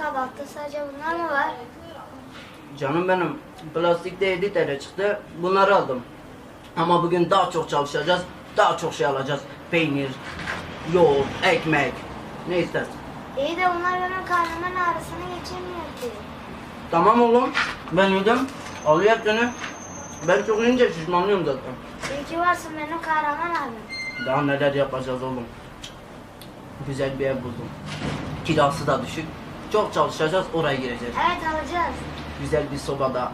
kahvaltıda sadece bunlar mı var? Canım benim plastikte 7 TL çıktı. Bunları aldım. Ama bugün daha çok çalışacağız. Daha çok şey alacağız. Peynir, yoğurt, ekmek. Ne istersin? İyi de bunlar benim karnımın ağrısını geçirmiyor ki. Tamam oğlum. Ben yedim. Al ye hepsini. Ben çok ince şişmanlıyorum zaten. İyi ki varsın benim kahraman abim. Daha neler yapacağız oğlum. Güzel bir ev buldum. Kirası da düşük. Çok çalışacağız oraya gireceğiz. Evet alacağız. Güzel bir soba da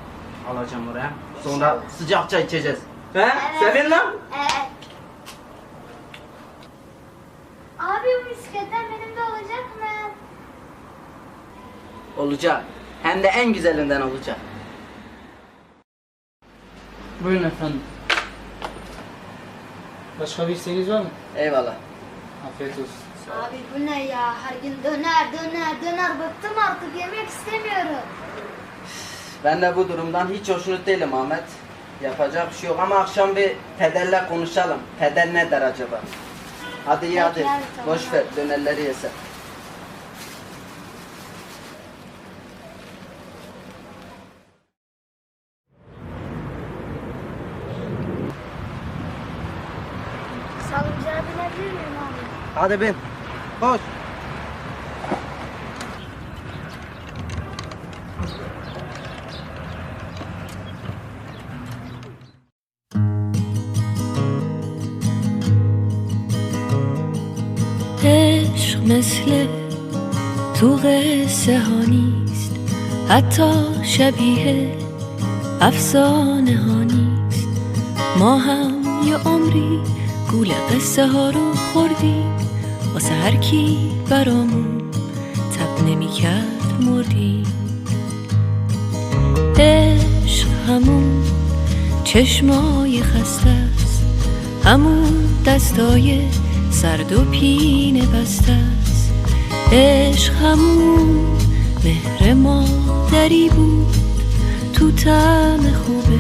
alacağım oraya. Sonra İnşallah. sıcak çay içeceğiz. He? Evet. Sevin lan. Evet. Abi bu bisikletler benim de olacak mı? Olacak. Hem de en güzelinden olacak. Buyurun efendim. Başka bir isteğiniz var mı? Eyvallah. Afiyet olsun. Abi bu ne ya? Her gün döner döner döner bıktım artık yemek istemiyorum. Ben de bu durumdan hiç hoşnut değilim Ahmet. Yapacak bir şey yok ama akşam bir pederle konuşalım. Peder ne der acaba? Hadi ye hadi. Abi, tamam. Boş ver dönerleri yesen. Salıncağa binebilir miyim abi? Hadi bin. عشق مثل تو قصه ها نیست حتی شبیه افسانه ها نیست. ما هم یه عمری گول قصه ها رو خوردیم. واسه هر کی برامون تب نمی کرد مردیم عشق همون چشمای خسته است. همون دستای سرد و پینه بسته است. عشق همون مهر مادری بود. تو طعم خوبه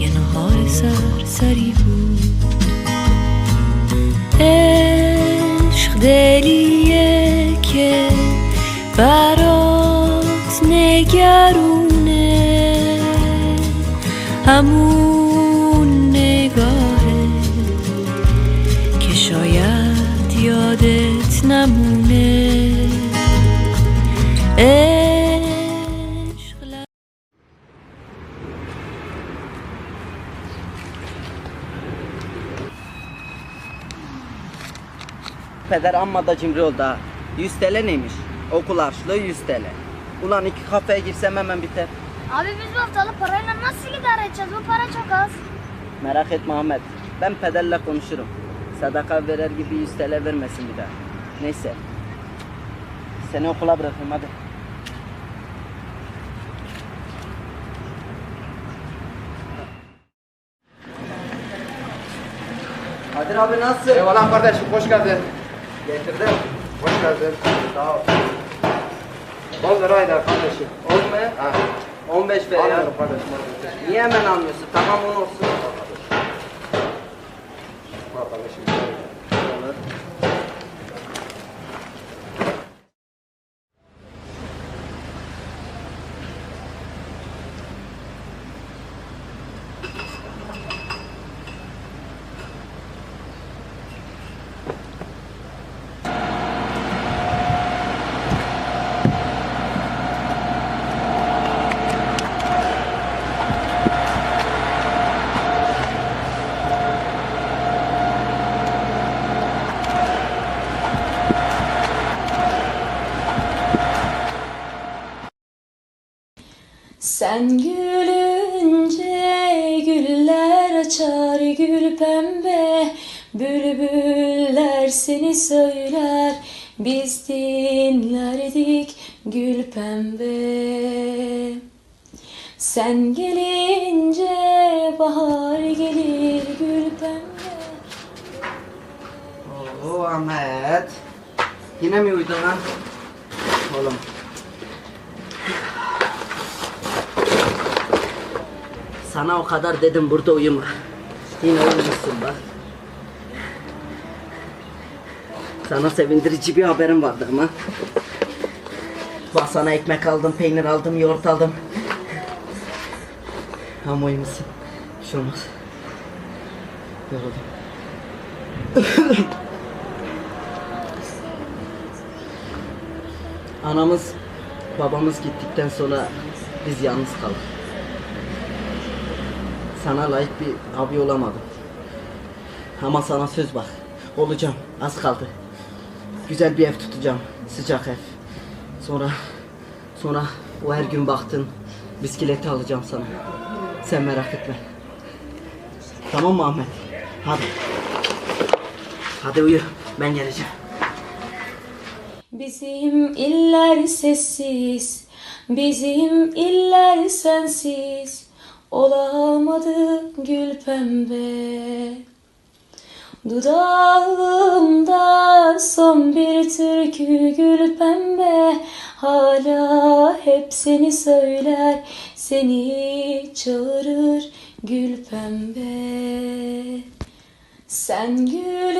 یه نهار سرسری بود. عشق دلیه که برات نگرونه. همون Peder amma da cimri oldu ha. 100 TL neymiş? Okul harçlığı 100 TL. Ulan iki kafeye girsem hemen biter. Abi biz bu haftalık parayla nasıl idare edeceğiz? Bu para çok az. Merak etme Ahmet. Ben pederle konuşurum. Sadaka verer gibi 100 TL vermesin bir daha. Neyse. Seni okula bırakayım hadi. Kadir abi nasılsın? Eyvallah kardeşim hoş geldin. Getirdim. Hoş geldin. Sağ ol. 10 lirayla kardeşim. 10 mu? Ha. 15 ver ya. Anlıyorum kardeşim. Niye hemen almıyorsun? Tamam 10 olsun. Bak kardeşim. Olur. Sen gülünce güller açar gül pembe Bülbüller seni söyler biz dinlerdik gül pembe Sen gelince bahar gelir gül pembe Oo Ahmet. Yine mi uyudun lan? Oğlum. Sana o kadar dedim burada uyuma. Yine uyumuşsun bak. Sana sevindirici bir haberim vardı ama. Bak sana ekmek aldım, peynir aldım, yoğurt aldım. Ama misin? Bir şey olmaz. Yoruldum. Anamız, babamız gittikten sonra biz yalnız kaldık. Sana layık bir abi olamadım. Ama sana söz bak. Olacağım. Az kaldı. Güzel bir ev tutacağım. Sıcak ev. Sonra sonra o her gün baktın bisikleti alacağım sana. Sen merak etme. Tamam mı Ahmet? Hadi. Hadi uyu. Ben geleceğim. Bizim iller sessiz, bizim iller sensiz. Olamadı gül pembe. Dudağımda son bir türkü gül pembe Hala hep seni söyler Seni çağırır gül pembe Sen gül